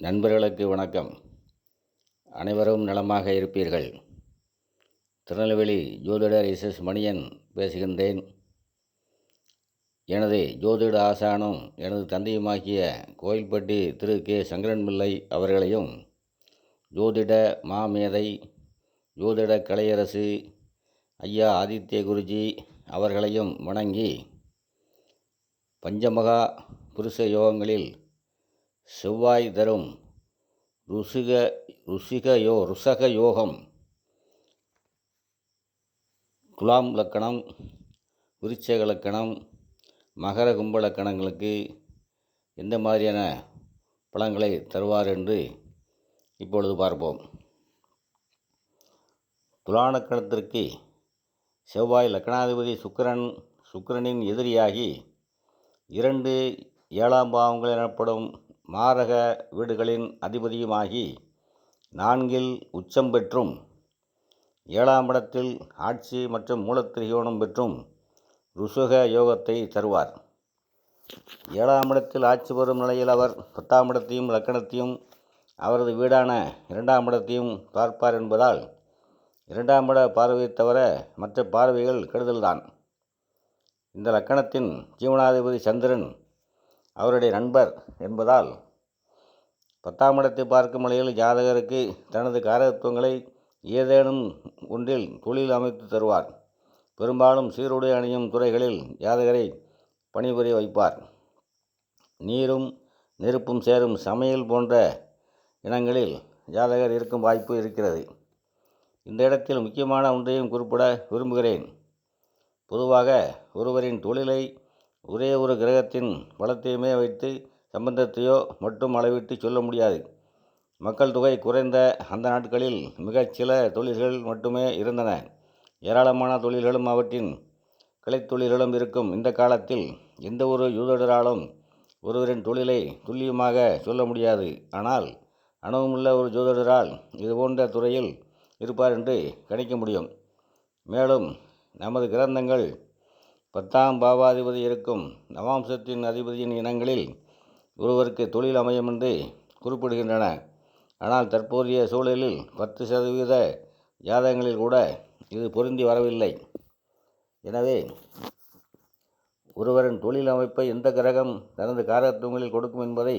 நண்பர்களுக்கு வணக்கம். அனைவரும் நலமாக இருப்பீர்கள். திருநெல்வேலி ஜோதிடர் எஸ். எஸ். மணியன் பேசுகின்றேன். எனது ஜோதிட ஆசானும் எனது தந்தையுமாகிய கோயில்பட்டி திரு. கே. சங்கரன் பிள்ளை அவர்களையும் ஜோதிட மாமேதை ஜோதிட கலையரசு ஐயா ஆதித்ய குருஜி அவர்களையும் வணங்கி பஞ்சமகா புருஷ யோகங்களில் செவ்வாய் தரும் ருசிக ருசிக யோ ருசக யோகம் துலாம் லக்கணம் விருச்சக லக்கணம் மகர கும்ப லக்கணங்களுக்கு எந்த மாதிரியான பழங்களை தருவார் என்று இப்பொழுது பார்ப்போம். துலானக்கணத்திற்கு செவ்வாய் லக்கணாதிபதி சுக்கிரன் சுக்கரனின் எதிரியாகி இரண்டு ஏழாம் பாவங்கள் எனப்படும் மாரக வீடுகளின் அதிபதியுமாகி நான்கில் உச்சம் பெற்றும் ஏழாம் இடத்தில் ஆட்சி மற்றும் மூலத்திரிகோணம் பெற்றும் ருசுக யோகத்தை தருவார். ஏழாம் இடத்தில் ஆட்சி பெறும் நிலையில் அவர் பத்தாம் இடத்தையும் லக்கணத்தையும் அவரது வீடான இரண்டாம் இடத்தையும் பார்ப்பார் என்பதால் இரண்டாம் இட பார்வையை தவிர மற்ற பார்வைகள் கெடுதல்தான். இந்த லக்கணத்தின் ஜீவனாதிபதி சந்திரன் அவருடைய நண்பர் என்பதால் பத்தாம் இடத்தை பார்க்கும் நிலையில் ஜாதகருக்கு தனது காரகத்துவங்களை ஏதேனும் ஒன்றில் தொழில் அமைத்து தருவார். பெரும்பாலும் சீருடை அணியும் துறைகளில் ஜாதகரை பணிபுரிய வைப்பார். நீரும் நெருப்பும் சேரும் சமையல் போன்ற இனங்களில் ஜாதகர் இருக்கும் வாய்ப்பு இருக்கிறது. இந்த இடத்தில் முக்கியமான ஒன்றையும் குறிப்பிட விரும்புகிறேன். பொதுவாக ஒருவரின் தொழிலை ஒரே ஒரு கிரகத்தின் பலத்தையுமே வைத்து சம்பந்தத்தையோ மட்டும் அளவிட்டு சொல்ல முடியாது. மக்கள் தொகை குறைந்த அந்த நாட்களில் மிகச்சில தொழில்கள் மட்டுமே இருந்தன. ஏராளமான தொழில்களும் அவற்றின் கலைத்தொழில்களும் இருக்கும். இந்த காலத்தில் எந்த ஒரு ஜோதிடராலும் ஒருவரின் தொழிலை துல்லியமாக சொல்ல முடியாது. ஆனால் அனுபவமுள்ள ஒரு ஜோதிடரால் இதுபோன்ற துறையில் இருப்பார் என்று கணிக்க முடியும். மேலும் நமது கிரந்தங்கள் பத்தாம் பாவாதிபதி இருக்கும் நவாம்சத்தின் அதிபதியின் இனங்களில் ஒருவருக்கு தொழில் அமையும் என்று குறிப்பிடுகின்றன. ஆனால் தற்போதைய சூழலில் பத்து சதவீத ஜாதகங்களில் கூட இது பொருந்தி வரவில்லை. எனவே ஒருவரின் தொழில் அமைப்பை எந்த கிரகம் தனது காரகத்துவங்களில் கொடுக்கும் என்பதை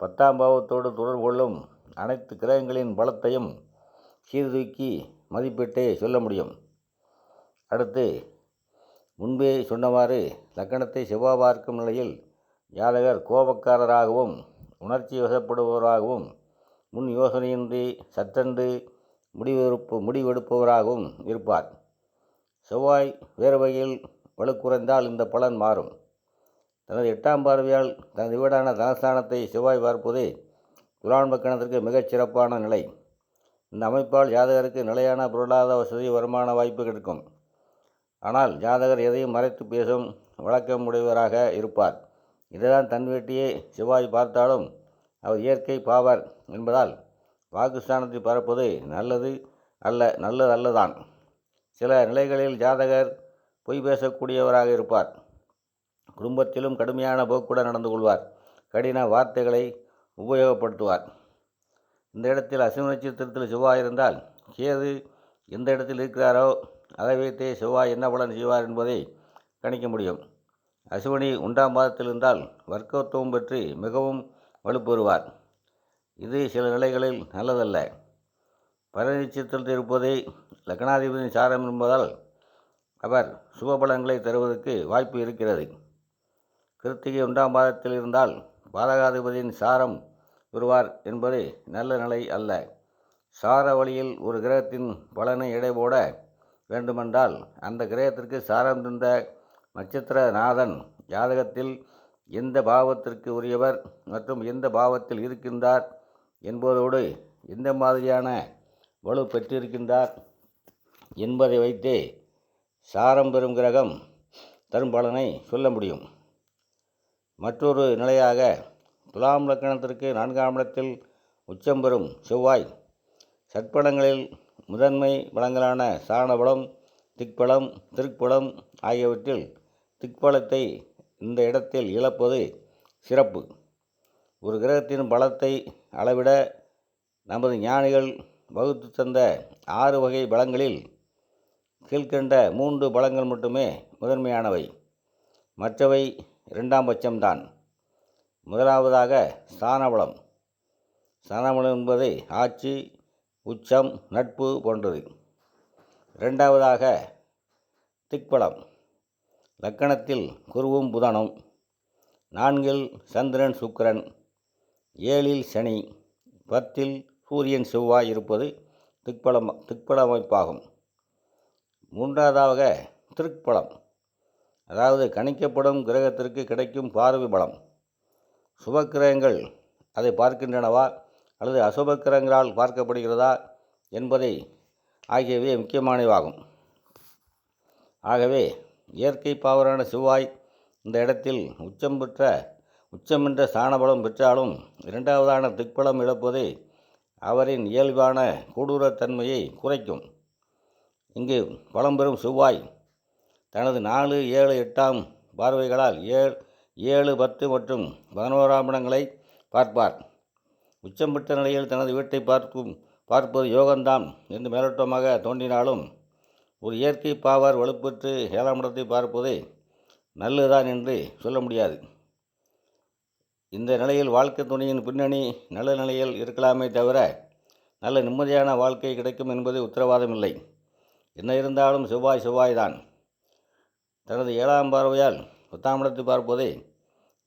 பத்தாம் பாவத்தோடு தொடர்பு கொள்ளும் அனைத்து கிரகங்களின் பலத்தையும் சீர்தூக்கி மதிப்பிட்டே சொல்ல முடியும். அடுத்து முன்பே சொன்னவாறு லக்கணத்தை செவ்வாய் பார்க்கும் நிலையில் ஜாதகர் கோபக்காரராகவும் உணர்ச்சி வசப்படுபவராகவும் முன் யோசனையின்றி சற்றென்று முடிவெடுப்பு முடிவெடுப்பவராகவும் இருப்பார். செவ்வாய் வேறு வகையில் வலுக்குறைந்தால் இந்த பலன் மாறும். தனது எட்டாம் பார்வையால் தனது வீடான தனஸ்தானத்தை செவ்வாய் பார்ப்பது துலான் மக்கணத்திற்கு மிகச் சிறப்பான நிலை. இந்த அமைப்பால் ஜாதகருக்கு நிலையான பொருளாதார வசதி வருமான வாய்ப்பு கிடைக்கும். ஆனால் ஜாதகர் எதையும் மறைத்து பேசும் வழக்கம் உடையவராக இருப்பார். இதுதான் தன் வேட்டியை செவ்வாய் பார்த்தாலும் அவர் இயற்கை பாவர் என்பதால் பாகிஸ்தானத்தை பரப்பது நல்லது அல்ல நல்லது அல்லதான் சில நிலைகளில் ஜாதகர் பொய் பேசக்கூடியவராக இருப்பார். குடும்பத்திலும் கடுமையான போக்குடன் நடந்து கொள்வார். கடின வார்த்தைகளை உபயோகப்படுத்துவார். இந்த இடத்தில் அசிவ நட்சத்திரத்தில் செவ்வாய் இருந்தால் கேது எந்த இடத்தில் இருக்கிறாரோ அதை வைத்தே செவ்வாய் என்ன பலன் செய்வார் என்பதை கணிக்க முடியும். அசுவனி உண்டாம் மாதத்தில் இருந்தால் வர்க்கத்துவம் பற்றி மிகவும் வலுப்பெறுவார். இது சில நிலைகளில் நல்லதல்ல. பரநிச்சயத்தில் இருப்பதே லக்னாதிபதி சாரம் என்பதால் அவர் சுபபலங்களை தருவதற்கு வாய்ப்பு இருக்கிறது. கிருத்திகை ஒன்றாம் மாதத்தில் இருந்தால் பாலகாதிபதியின் சாரம் பெறுவார் என்பது நல்ல நிலை அல்ல. சார வழியில் ஒரு கிரகத்தின் பலனை எடை போட வேண்டுமென்றால் அந்த கிரகத்திற்கு சாரம் தந்த நட்சத்திரநாதன் ஜாதகத்தில் எந்த பாவத்திற்கு உரியவர் மற்றும் எந்த பாவத்தில் இருக்கின்றார் என்பதோடு எந்த மாதிரியான வலு பெற்றிருக்கின்றார் என்பதை வைத்தே சாரம் பெறும் கிரகம் தரும் பலனை சொல்ல முடியும். மற்றொரு நிலையாக துலாம் லக்கணத்திற்கு நான்காம் இடத்தில் உச்சம் பெறும் செவ்வாய். சட்பலங்களில் முதன்மை வளங்களான சாரணபலம் திக்பலம் திருப்பலம் ஆகியவற்றில் திக்பலத்தை இந்த இடத்தில் இழப்பது சிறப்பு. ஒரு கிரகத்தின் பலத்தை அளவிட நமது ஞானிகள் வகுத்து தந்த ஆறு வகை பலங்களில் கீழ்கண்ட மூன்று பலங்கள் மட்டுமே முதன்மையானவை. மற்றவை இரண்டாம் பட்சம்தான். முதலாவதாக ஸ்தானபலம் ஸ்தானபலம் என்பது ஆட்சி உச்சம் நட்பு போன்றது. இரண்டாவதாக திக்பலம். லக்கணத்தில் குருவும் புதனும். நான்கில் சந்திரன் சுக்கிரன். ஏழில் சனி. பத்தில் சூரியன் செவ்வாய் இருப்பது திக்பலம் திக்பல அமைப்பாகும் மூன்றாவதாக திருக்பலம். அதாவது கணிக்கப்படும் கிரகத்திற்கு கிடைக்கும் பார்வை பலம். சுபக்கிரகங்கள் அதை பார்க்கின்றனவா? அல்லது அசுபக்கரங்களால் பார்க்கப்படுகிறதா என்பதை ஆகியவை முக்கியமானவாகும் ஆகவே இயற்கை பாவரான செவ்வாய் இந்த இடத்தில் உச்சம் பெற்ற உச்சமென்ற ஸ்தானபலம் பெற்றாலும் இரண்டாவதான திக்பலம் இழப்பது அவரின் இயல்பான கொடூரத்தன்மையை குறைக்கும். இங்கு பலம் பெறும் செவ்வாய் தனது நாலு ஏழு எட்டாம் பார்வைகளால் ஏழு ஏழு பத்து மற்றும் பதினோராம் இடங்களை பார்ப்பார். உச்சம் பெற்ற நிலையில் தனது வீட்டை பார்க்கும் பார்ப்பது யோகம்தான் என்று மேலோட்டமாக தோன்றினாலும் ஒரு இயற்கை பாவார் வலுப்பெற்று ஏழாம் இடத்தை பார்ப்பது நல்லதுதான் என்று சொல்ல முடியாது. இந்த நிலையில் வாழ்க்கை துணையின் பின்னணி நல்ல நிலையில் இருக்கலாமே தவிர நல்ல நிம்மதியான வாழ்க்கை கிடைக்கும் என்பது உத்தரவாதம் இல்லை என்ன இருந்தாலும் செவ்வாய் செவ்வாய் தான் தனது ஏழாம் பார்வையால் பத்தாம் இடத்தை பார்ப்பதே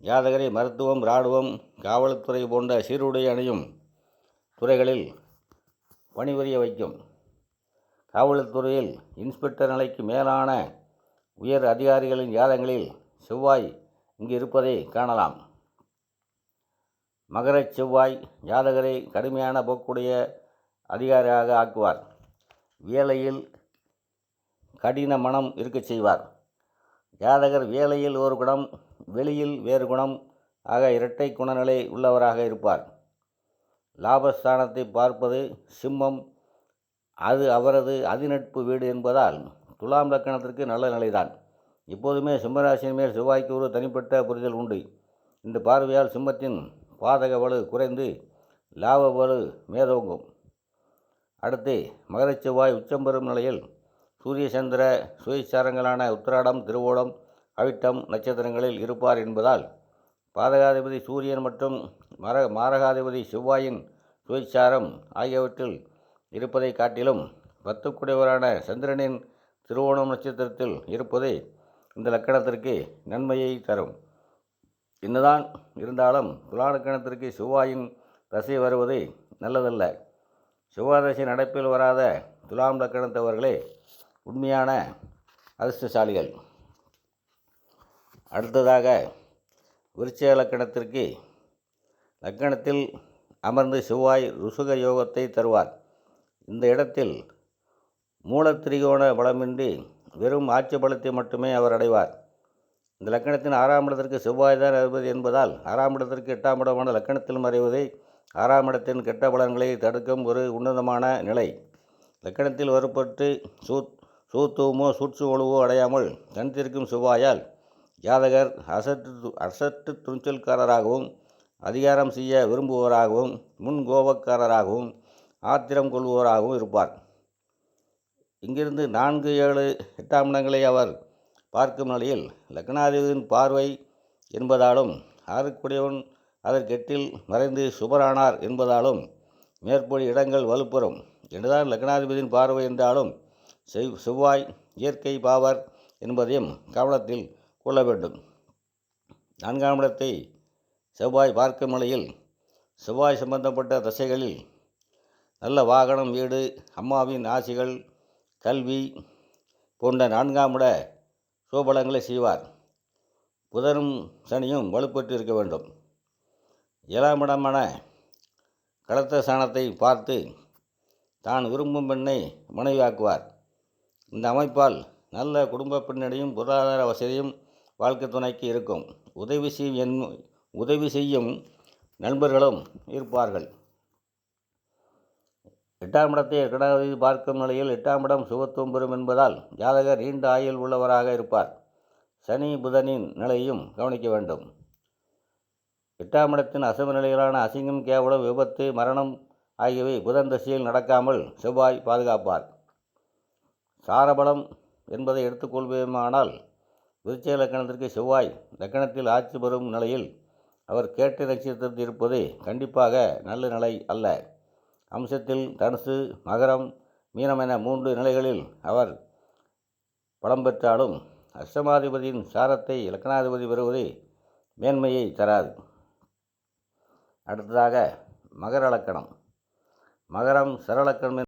ஜாதகரை மருத்துவம் இராணுவம் காவல்துறை போன்ற சீருடை அணியும் துறைகளில் பணிபுரிய வைக்கும். காவல்துறையில் இன்ஸ்பெக்டர் நிலைக்கு மேலான உயர் அதிகாரிகளின் ஜாதகங்களில் செவ்வாய் இங்கு இருப்பதை காணலாம். மகரச் செவ்வாய் ஜாதகரை கடுமையான போக்குடைய அதிகாரியாக ஆக்குவார். வேலையில் கடின மனம் இருக்கச் செய்வார். ஜாதகர் வேலையில் ஒரு குணம் வெளியில் வேறு குணம் ஆக இரட்டை குணநிலை உள்ளவராக இருப்பார். லாபஸ்தானத்தை பார்ப்பது சிம்மம் அது அவரது அதிநட்பு வீடு என்பதால் துலாம் லக்கணத்திற்கு நல்ல நிலைதான். இப்போதுமே சிம்மராசியின் மேல் செவ்வாய்க்கு ஒரு தனிப்பட்ட புரிதல் உண்டு. இந்த பார்வையால் சிம்மத்தின் பாதக வலு குறைந்து லாப வலு மேதோங்கும். அடுத்து மகரச் செவ்வாய் உச்சம் பெறும் நிலையில் சூரிய சந்திர சுயசாரங்களான உத்திராடம் திருவோணம் அவிட்டம் நட்சத்திரங்களில் இருப்பார் என்பதால் பாதகாதிபதி சூரியன் மற்றும் மர மாரகாதிபதி செவ்வாயின் சுயச்சாரம் ஆகியவற்றில் இருப்பதை காட்டிலும் பத்துக்குடையவரான சந்திரனின் திருவோணம் நட்சத்திரத்தில் இருப்பது இந்த லக்கணத்திற்கு நன்மையை தரும். என்னதான் இருந்தாலும் துலா லக்கணத்திற்கு செவ்வாயின் தசை வருவது நல்லதல்ல. செவ்வாய் தசை நடப்பில் வராத துலாம் லக்கணத்தவர்களே உண்மையான அதிர்ஷ்டசாலிகள். அடுத்ததாக விருச்சிக லக்கணத்திற்கு லக்கணத்தில் அமர்ந்து செவ்வாய் ருசுக யோகத்தை தருவார். இந்த இடத்தில் மூலத்திரிகோண பலமின்றி வெறும் ஆட்சி பலத்தை மட்டுமே அவர் அடைவார். இந்த லக்கணத்தின் ஆறாம் இடத்திற்கு செவ்வாய் தான் அதிபதி என்பதால் ஆறாம் இடத்திற்கு எட்டாம் இடமான லக்கணத்தில் மறைவதை ஆறாம் இடத்தின் கெட்ட பலன்களை தடுக்கும் ஒரு உன்னதமான நிலை. லக்கணத்தில் வருப்பட்டு சூத் சூத்துவமோ சூட்சு ஒழுவோ அடையாமல் தனித்திருக்கும் செவ்வாயால் ஜாதகர் அசட்டு அசட்டு துணிச்சல்காரராகவும் அதிகாரம் செய்ய விரும்புவோராகவும் முன் கோபக்காரராகவும் ஆத்திரம் கொள்வோராகவும் இருப்பார். இங்கிருந்து நான்கு ஏழு எட்டாம் இடங்களை அவர் பார்க்கும் நிலையில் லக்னாதிபதியின் பார்வை என்பதாலும் ஆறுக்குடையவன் அதற்கெட்டில் மறைந்து சுபரானார் என்பதாலும் மேற்படி இடங்கள் வலுப்பெறும். என்றுதான் லக்னாதிபதியின் பார்வை என்றாலும் செவ் செவ்வாய் இயற்கை பாவர் என்பதையும் கவனத்தில் கொள்ள வேண்டும். நான்காம் இடத்தை செவ்வாய் பார்க்கும் நிலையில் செவ்வாய் சம்பந்தப்பட்ட தசைகளில் நல்ல வாகனம் வீடு அம்மாவின் ஆசிகள் கல்வி போன்ற நான்காம் இட சோபலங்களை செய்வார். புதனும் சனியும் வலுப்பெற்று இருக்க வேண்டும். ஏழாம் இடமான கடத்த சாணத்தை பார்த்து தான் விரும்பும் பெண்ணை மனைவியாக்குவார். இந்த அமைப்பால் நல்ல குடும்ப பின்னணியும் பொருளாதார வசதியும் வாழ்க்கை துணைக்கு இருக்கும். உதவி செய்யும் என் உதவி செய்யும் நண்பர்களும் இருப்பார்கள். எட்டாம் இடத்தை ஏற்கனவே பார்க்கும் நிலையில் எட்டாம் இடம் சுகத்துவம் பெறும் என்பதால் ஜாதகர் நீண்ட ஆயுள் உள்ளவராக இருப்பார். சனி புதனின் நிலையும் கவனிக்க வேண்டும். எட்டாம் இடத்தின் அசம நிலைகளான அசிங்கம் கேவலம் விபத்து மரணம் ஆகியவை புதன் திசையில் நடக்காமல் செவ்வாய் பாதுகாப்பார். சாரபலம் என்பதை எடுத்துக்கொள்வோமானால் விருச்ச லக்கணத்திற்கு செவ்வாய். லக்கணத்தில் ஆட்சி பெறும் நிலையில் அவர் கேட்ட நட்சத்திரத்தில் இருப்பது கண்டிப்பாக நல்ல நிலை அல்ல. அம்சத்தில் தனுசு மகரம் மீனம் என மூன்று நிலைகளில் அவர் பலம் பெற்றாலும் அஷ்டமாதிபதியின் சாரத்தை இலக்கணாதிபதி பெறுவது மேன்மையை தராது. அடுத்ததாக மகர லக்கணம் மகரம் சரலக்கணம்